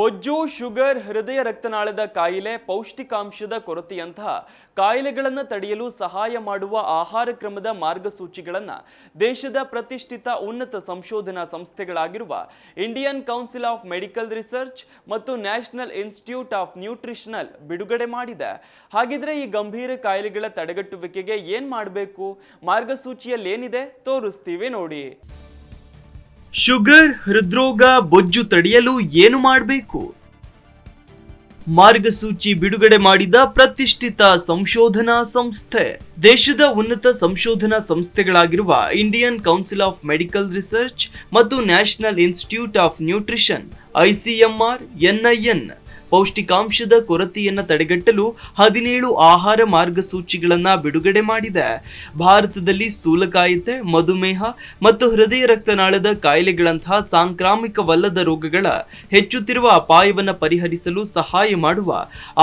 ಬೊಜ್ಜು, ಶುಗರ್, ಹೃದಯ ರಕ್ತನಾಳದ ಕಾಯಿಲೆ, ಪೌಷ್ಟಿಕಾಂಶದ ಕೊರತೆಯಂತಹ ಕಾಯಿಲೆಗಳನ್ನು ತಡೆಯಲು ಸಹಾಯ ಮಾಡುವ ಆಹಾರ ಕ್ರಮದ ಮಾರ್ಗಸೂಚಿಗಳನ್ನು ದೇಶದ ಪ್ರತಿಷ್ಠಿತ ಉನ್ನತ ಸಂಶೋಧನಾ ಸಂಸ್ಥೆಗಳಾಗಿರುವ Indian Council of Medical Research ಮತ್ತು ನ್ಯಾಷನಲ್ ಇನ್ಸ್ಟಿಟ್ಯೂಟ್ ಆಫ್ ನ್ಯೂಟ್ರಿಷನಲ್ ಬಿಡುಗಡೆ ಮಾಡಿದೆ. ಹಾಗಿದ್ರೆ ಈ ಗಂಭೀರ ಕಾಯಿಲೆಗಳ ತಡೆಗಟ್ಟುವಿಕೆಗೆ ಏನು ಮಾಡಬೇಕು? ಮಾರ್ಗಸೂಚಿಯಲ್ಲಿ ಏನಿದೆ ತೋರಿಸ್ತೀವಿ ನೋಡಿ. ಶುಗರ್, ಹೃದ್ರೋಗ, ಬೊಜ್ಜು ತಡೆಯಲು ಏನು ಮಾಡಬೇಕು? ಮಾರ್ಗಸೂಚಿ ಬಿಡುಗಡೆ ಮಾಡಿದ ಪ್ರತಿಷ್ಠಿತ ಸಂಶೋಧನಾ ಸಂಸ್ಥೆ. ದೇಶದ ಉನ್ನತ ಸಂಶೋಧನಾ ಸಂಸ್ಥೆಗಳಾಗಿರುವ Indian Council of Medical Research ಮತ್ತು National Institute of Nutrition, ICMR, NIN ಪೌಷ್ಟಿಕಾಂಶದ ಕೊರತೆಯನ್ನು ತಡೆಗಟ್ಟಲು ಹದಿನೇಳು ಆಹಾರ ಮಾರ್ಗಸೂಚಿಗಳನ್ನು ಬಿಡುಗಡೆ ಮಾಡಿದೆ. ಭಾರತದಲ್ಲಿ ಸ್ಥೂಲಕಾಯತೆ, ಮಧುಮೇಹ ಮತ್ತು ಹೃದಯ ರಕ್ತನಾಳದ ಕಾಯಿಲೆಗಳಂತಹ ಸಾಂಕ್ರಾಮಿಕವಲ್ಲದ ರೋಗಗಳ ಹೆಚ್ಚುತ್ತಿರುವ ಅಪಾಯವನ್ನು ಪರಿಹರಿಸಲು ಸಹಾಯ ಮಾಡುವ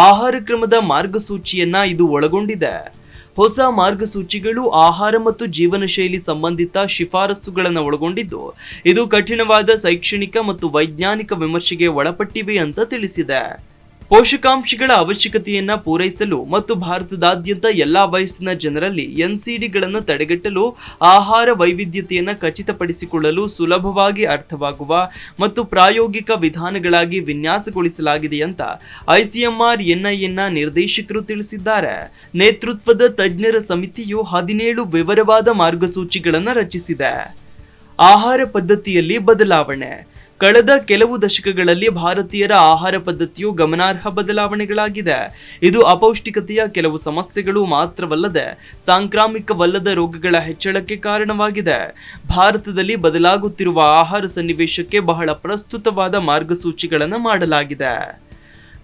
ಆಹಾರ ಕ್ರಮದ ಮಾರ್ಗಸೂಚಿಯನ್ನ ಇದು ಒಳಗೊಂಡಿದೆ. ಹೊಸ ಮಾರ್ಗಸೂಚಿಗಳು, ಆಹಾರ ಮತ್ತು ಜೀವನ ಶೈಲಿ ಸಂಬಂಧಿತ ಶಿಫಾರಸುಗಳನ್ನು ಒಳಗೊಂಡಿದ್ದು, ಇದು ಕಠಿಣವಾದ ಶೈಕ್ಷಣಿಕ ಮತ್ತು ವೈಜ್ಞಾನಿಕ ವಿಮರ್ಶೆಗೆ ಒಳಪಟ್ಟಿವೆ ಅಂತ ತಿಳಿಸಿದೆ. ಪೋಷಕಾಂಶಗಳ ಅವಶ್ಯಕತೆಯನ್ನು ಪೂರೈಸಲು ಮತ್ತು ಭಾರತದಾದ್ಯಂತ ಎಲ್ಲಾ ವಯಸ್ಸಿನ ಜನರಲ್ಲಿ ಎನ್ಸಿಡಿಗಳನ್ನು ತಡೆಗಟ್ಟಲು ಆಹಾರ ವೈವಿಧ್ಯತೆಯನ್ನು ಖಚಿತಪಡಿಸಿಕೊಳ್ಳಲು ಸುಲಭವಾಗಿ ಅರ್ಥವಾಗುವ ಮತ್ತು ಪ್ರಾಯೋಗಿಕ ವಿಧಾನಗಳಾಗಿ ವಿನ್ಯಾಸಗೊಳಿಸಲಾಗಿದೆ ಅಂತ ಐಸಿಎಂಆರ್ ಎನ್ಐಎನ್ನ ನಿರ್ದೇಶಕರು ತಿಳಿಸಿದ್ದಾರೆ. ನೇತೃತ್ವದ ತಜ್ಞರ ಸಮಿತಿಯು ಹದಿನೇಳು ವಿವರವಾದ ಮಾರ್ಗಸೂಚಿಗಳನ್ನು ರಚಿಸಿದೆ. ಆಹಾರ ಪದ್ಧತಿಯಲ್ಲಿ ಬದಲಾವಣೆ. ಕಳೆದ ಕೆಲವು ದಶಕಗಳಲ್ಲಿ ಭಾರತೀಯರ ಆಹಾರ ಪದ್ಧತಿಯು ಗಮನಾರ್ಹ ಬದಲಾವಣೆಗಳಾಗಿದೆ. ಇದು ಅಪೌಷ್ಟಿಕತೆಯ ಕೆಲವು ಸಮಸ್ಯೆಗಳು ಮಾತ್ರವಲ್ಲದೆ ಸಾಂಕ್ರಾಮಿಕವಲ್ಲದ ರೋಗಗಳ ಹೆಚ್ಚಳಕ್ಕೆ ಕಾರಣವಾಗಿದೆ. ಭಾರತದಲ್ಲಿ ಬದಲಾಗುತ್ತಿರುವ ಆಹಾರ ಸನ್ನಿವೇಶಕ್ಕೆ ಬಹಳ ಪ್ರಸ್ತುತವಾದ ಮಾರ್ಗಸೂಚಿಗಳನ್ನು ಮಾಡಲಾಗಿದೆ.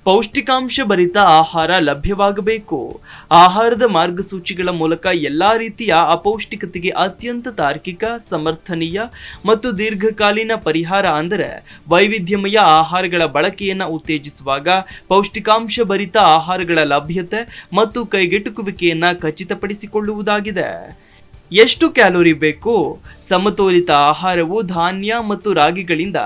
ಪೌಷ್ಟಿಕಾಂಶ ಭರಿತ ಆಹಾರ ಲಭ್ಯವಾಗಬೇಕು. ಆಹಾರದ ಮಾರ್ಗಸೂಚಿಗಳ ಮೂಲಕ ಎಲ್ಲಾ ರೀತಿಯ ಅಪೌಷ್ಟಿಕತೆಗೆ ಅತ್ಯಂತ ತಾರ್ಕಿಕ, ಸಮರ್ಥನೀಯ ಮತ್ತು ದೀರ್ಘಕಾಲೀನ ಪರಿಹಾರ ಅಂದರೆ ವೈವಿಧ್ಯಮಯ ಆಹಾರಗಳ ಬಳಕೆಯನ್ನು ಉತ್ತೇಜಿಸುವಾಗ ಪೌಷ್ಟಿಕಾಂಶ ಭರಿತ ಆಹಾರಗಳ ಲಭ್ಯತೆ ಮತ್ತು ಕೈಗೆಟುಕುವಿಕೆಯನ್ನು ಖಚಿತಪಡಿಸಿಕೊಳ್ಳುವುದಾಗಿದೆ. ಎಷ್ಟು ಕ್ಯಾಲೋರಿ ಬೇಕು? ಸಮತೋಲಿತ ಆಹಾರವು ಧಾನ್ಯ ಮತ್ತು ರಾಗಿಗಳಿಂದ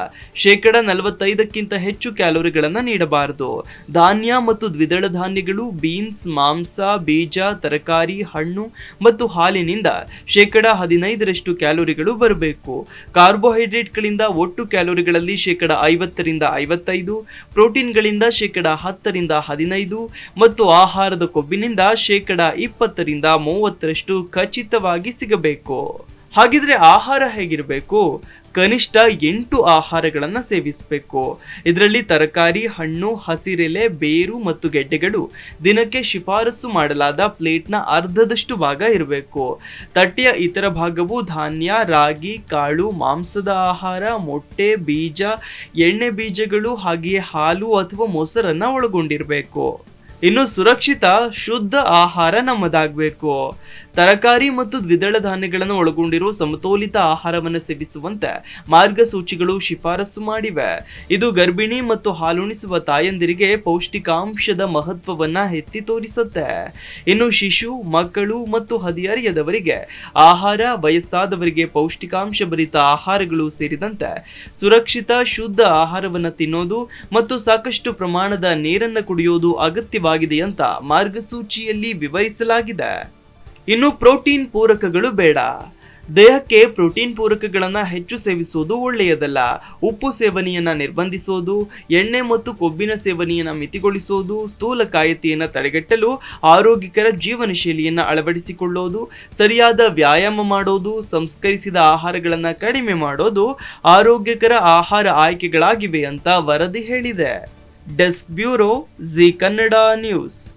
ಶೇಕಡ ನಲವತ್ತೈದಕ್ಕಿಂತ ಹೆಚ್ಚು ಕ್ಯಾಲೋರಿಗಳನ್ನು ನೀಡಬಾರದು. ಧಾನ್ಯ ಮತ್ತು ದ್ವಿದಳ ಧಾನ್ಯಗಳು, ಬೀನ್ಸ್, ಮಾಂಸ, ಬೀಜ, ತರಕಾರಿ, ಹಣ್ಣು ಮತ್ತು ಹಾಲಿನಿಂದ ಶೇಕಡ ಹದಿನೈದರಷ್ಟು ಕ್ಯಾಲೋರಿಗಳು ಬರಬೇಕು. ಕಾರ್ಬೋಹೈಡ್ರೇಟ್ಗಳಿಂದ ಒಟ್ಟು ಕ್ಯಾಲೋರಿಗಳಲ್ಲಿ ಶೇಕಡ ಐವತ್ತರಿಂದ ಐವತ್ತೈದು, ಪ್ರೋಟೀನ್ಗಳಿಂದ ಶೇಕಡ ಹತ್ತರಿಂದ ಹದಿನೈದು ಮತ್ತು ಆಹಾರದ ಕೊಬ್ಬಿನಿಂದ ಶೇಕಡ ಇಪ್ಪತ್ತರಿಂದ ಮೂವತ್ತರಷ್ಟು ಖಚಿತವಾಗಿ ಸಿಗಬೇಕು. ಹಾಗಿದ್ರೆ ಆಹಾರ ಹೇಗಿರಬೇಕು? ಕನಿಷ್ಠ ಎಂಟು ಆಹಾರಗಳನ್ನು ಸೇವಿಸಬೇಕು. ಇದರಲ್ಲಿ ತರಕಾರಿ, ಹಣ್ಣು, ಹಸಿರೆಲೆ, ಬೇರು ಮತ್ತು ಗೆಡ್ಡೆಗಳು ದಿನಕ್ಕೆ ಶಿಫಾರಸು ಮಾಡಲಾದ ಪ್ಲೇಟ್ನ ಅರ್ಧದಷ್ಟು ಭಾಗ ಇರಬೇಕು. ತಟ್ಟೆಯ ಇತರ ಭಾಗವು ಧಾನ್ಯ, ರಾಗಿ, ಕಾಳು, ಮಾಂಸದ ಆಹಾರ, ಮೊಟ್ಟೆ, ಬೀಜ, ಎಣ್ಣೆ ಬೀಜಗಳು ಹಾಗೆಯೇ ಹಾಲು ಅಥವಾ ಮೊಸರನ್ನ ಒಳಗೊಂಡಿರಬೇಕು. ಇನ್ನು ಸುರಕ್ಷಿತ, ಶುದ್ಧ ಆಹಾರ ನಮ್ಮದಾಗಬೇಕು. ತರಕಾರಿ ಮತ್ತು ದ್ವಿದಳ ಧಾನ್ಯಗಳನ್ನು ಒಳಗೊಂಡಿರುವ ಸಮತೋಲಿತ ಆಹಾರವನ್ನು ಸೇವಿಸುವಂತೆ ಮಾರ್ಗಸೂಚಿಗಳು ಶಿಫಾರಸು ಮಾಡಿವೆ. ಇದು ಗರ್ಭಿಣಿ ಮತ್ತು ಹಾಲುಣಿಸುವ ತಾಯಂದಿರಿಗೆ ಪೌಷ್ಟಿಕಾಂಶದ ಮಹತ್ವವನ್ನು ಎತ್ತಿ ತೋರಿಸುತ್ತೆ. ಇನ್ನು ಶಿಶು, ಮಕ್ಕಳು ಮತ್ತು ಹದಿಹರೆಯದವರಿಗೆ ಆಹಾರ, ವಯಸ್ಸಾದವರಿಗೆ ಪೌಷ್ಟಿಕಾಂಶ ಭರಿತ ಆಹಾರಗಳು ಸೇರಿದಂತೆ ಸುರಕ್ಷಿತ, ಶುದ್ಧ ಆಹಾರವನ್ನು ತಿನ್ನೋದು ಮತ್ತು ಸಾಕಷ್ಟು ಪ್ರಮಾಣದ ನೀರನ್ನು ಕುಡಿಯೋದು ಅಗತ್ಯವಾಗಿದೆ ಅಂತ ಮಾರ್ಗಸೂಚಿಯಲ್ಲಿ ವಿವರಿಸಲಾಗಿದೆ. ಇನ್ನು ಪ್ರೋಟೀನ್ ಪೂರಕಗಳು ಬೇಡ. ದೇಹಕ್ಕೆ ಪ್ರೋಟೀನ್ ಪೂರಕಗಳನ್ನು ಹೆಚ್ಚು ಸೇವಿಸುವುದು ಒಳ್ಳೆಯದಲ್ಲ. ಉಪ್ಪು ಸೇವನೆಯನ್ನು ನಿರ್ಬಂಧಿಸೋದು, ಎಣ್ಣೆ ಮತ್ತು ಕೊಬ್ಬಿನ ಸೇವನೆಯನ್ನು ಮಿತಿಗೊಳಿಸೋದು ಸ್ಥೂಲಕಾಯತೆಯನ್ನು ತಡೆಗಟ್ಟಲು ಆರೋಗ್ಯಕರ ಜೀವನ ಶೈಲಿಯನ್ನು ಅಳವಡಿಸಿಕೊಳ್ಳೋದು, ಸರಿಯಾದ ವ್ಯಾಯಾಮ ಮಾಡೋದು, ಸಂಸ್ಕರಿಸಿದ ಆಹಾರಗಳನ್ನು ಕಡಿಮೆ ಮಾಡೋದು ಆರೋಗ್ಯಕರ ಆಹಾರ ಆಯ್ಕೆಗಳಾಗಿವೆ ಅಂತ ವರದಿ ಹೇಳಿದೆ. Desk bureau Zee Kannada news.